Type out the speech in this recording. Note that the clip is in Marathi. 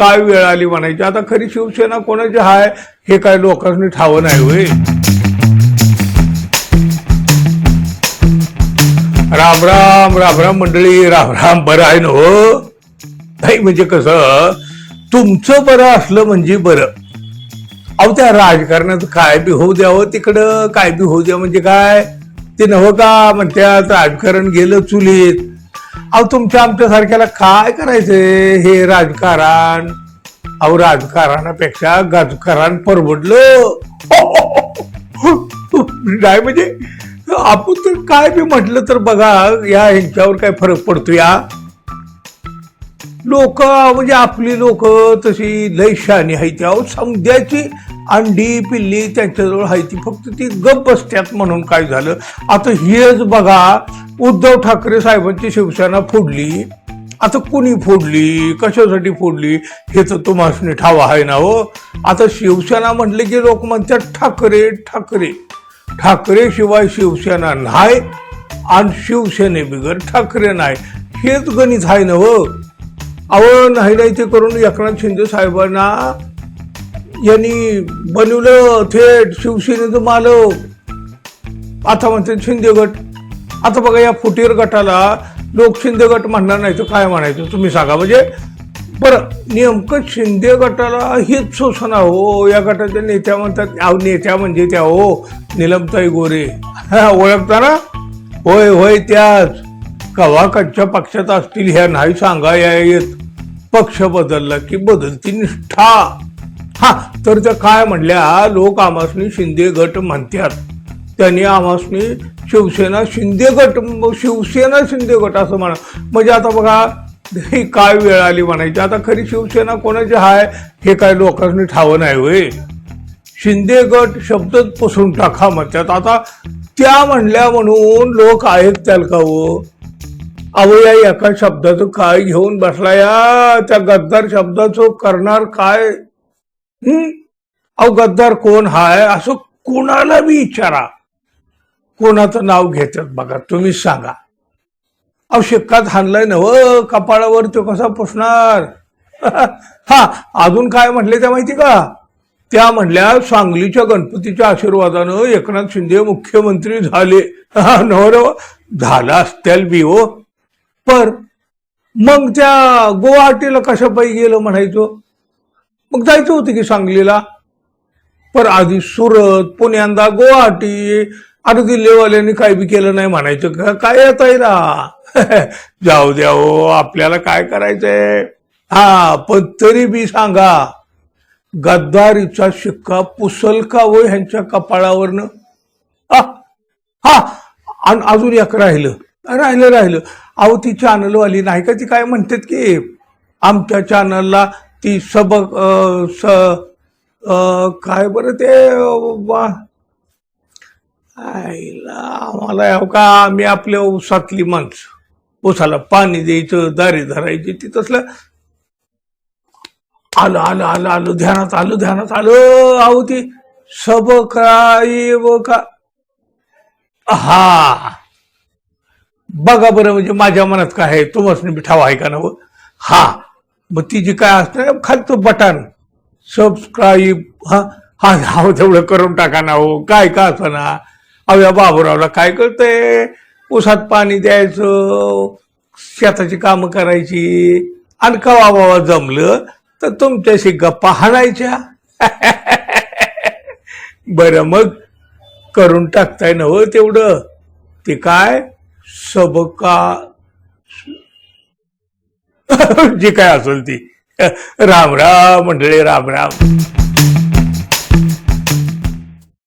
काय वेळ आली म्हणायची? आता खरी शिवसेना कोणाची हाय हे काय लोकांनी ठावं नाही होय. राम राम राम राम मंडळी राम राम बरं आहे ना हो? नाही म्हणजे कसं तुमचं बरं असलं म्हणजे बरं. अहो त्या राजकारणात काय बी होऊ द्यावं तिकडं काय बी होऊ द्या म्हणजे काय? ते नवं का म्हणत्यात राजकारण गेलं चुलीत. अहो तुमच्या आमच्या सारख्याला काय करायचंय? हे राजकारण. अहो राजकारणापेक्षा गाजकारण परवडलं. नाही म्हणजे आपण तर काय बी म्हटलं तर बघा या ह्यांच्यावर काय फरक पडतो या. लोक म्हणजे आपली लोक तशी लय शानी आहे ती अहो आणि अंडी पिल्ली त्यांच्याजवळ आहे ती. फक्त ती गप बसत्यात म्हणून काय झालं? आता हेच बघा उद्धव ठाकरे साहेबांची शिवसेना फोडली. आता कुणी फोडली? कशासाठी फोडली? हे तर तुम्हाला ठावा आहे ना हो. आता शिवसेना म्हटले की लोक म्हणतात ठाकरे ठाकरे. ठाकरे शिवाय शिवसेना नाही आणि शिवसेनेबिगर ठाकरे नाही. हेच गणित आहे ना हो. अहो नाही नाही ते करून एकनाथ शिंदे साहेबांना यांनी बनवलं थेट शिवसेनेचं मालक. आता म्हणते शिंदे गट. आता बघा या फुटीर गटाला लोक शिंदे गट म्हणणार नाही तर काय म्हणायचं तुम्ही सांगा. म्हणजे बरं नेमकं शिंदे गटाला हेच शोषण हो. या गटाच्या नेत्या म्हणतात अहो नेत्या म्हणजे त्या हो निलमताई गोरे. ओळखता ना? होय होय त्याच. कवा कच्च्या पक्षात असतील ह्या नाही सांगा या येत. पक्ष बदलला की बदलती निष्ठा. हा तर त्या काय म्हणल्या? लोक आमासनी शिंदे गट म्हणतात त्यांनी आमासनी शिवसेना शिंदे गट शिवसेना शिंदे गट असं म्हणा म्हणजे आता बघा ही काय वेळ आली म्हणायची? आता खरी शिवसेना कोणाची हाय? हे काय लोकांनी ठावं नाही होय. शिंदे गट शब्दच पुसून टाका म्हणतात आता त्या म्हणल्या म्हणून लोक ऐकताल का हो. अहो या एका शब्दाचं काय घेऊन बसला या? त्या गद्दार शब्दाचं करणार काय? अहो गद्दार कोण? हाय असं कोणाला बी विचारा. कोणाचं नाव घेतात बघा तुम्ही सांगा. अहो शिक्कात हाणलाय ना व कपाळावर तो कसा पुसणार? हा अजून काय म्हटले त्या माहिती का? त्या म्हणल्या सांगलीच्या गणपतीच्या आशीर्वादानं एकनाथ शिंदे मुख्यमंत्री झाले. हा, झाला असतील बी हो. पर मग त्या गुवाहाटीला कशा पायी गेलं म्हणायचो? मग जायचं होतं की सांगलीला. पर आधी सुरत पुण्यांदा गुवाहाटी. अरे दिल्लीवाल्यांनी काय बी केलं नाही म्हणायचं. का काय येत आहे ना जाऊ द्या हो आपल्याला काय करायचंय? हा पण तरी बी सांगा गद्दारीचा शिक्का पुसल का व ह्यांच्या कपाळावरनं? हा हा आणि अजून एक राहिलं. राहिलं राहिलं. अहो ती चॅनलवाली नाही का ती काय म्हणतात की आमच्या चॅनलला ती सबक स काय बरं ते आईला आम्हाला यावं का आम्ही आपल्या ऊसातली माणसं. ऊसाला पाणी द्यायचं दारी धरायची ती तसलं. आलं आलं आलं आलं ध्यानात आलं ध्यानात आलं अहो ती. सब काय व का. हा. बघा बरं म्हणजे माझ्या मनात काय आहे तुम्हाला मी ठाव आहे का ना हो? हा. मग ती जी काय असतं खालचं बटन. सबस्क्राईब हा हा तेवढं करून टाका ना हो. काय का असं ना. अहो बाबूरावला काय कळतंय? उसात पाणी द्यायचं शेताची कामं करायची. आणि कवा बाबा जमलं तर तुमच्याशी गप्पा हाणायच्या. बरं मग करून टाकताय ना हो तेवढं. ते काय? सबका जी काय असेल ती. राम राम मंडळी राम राम.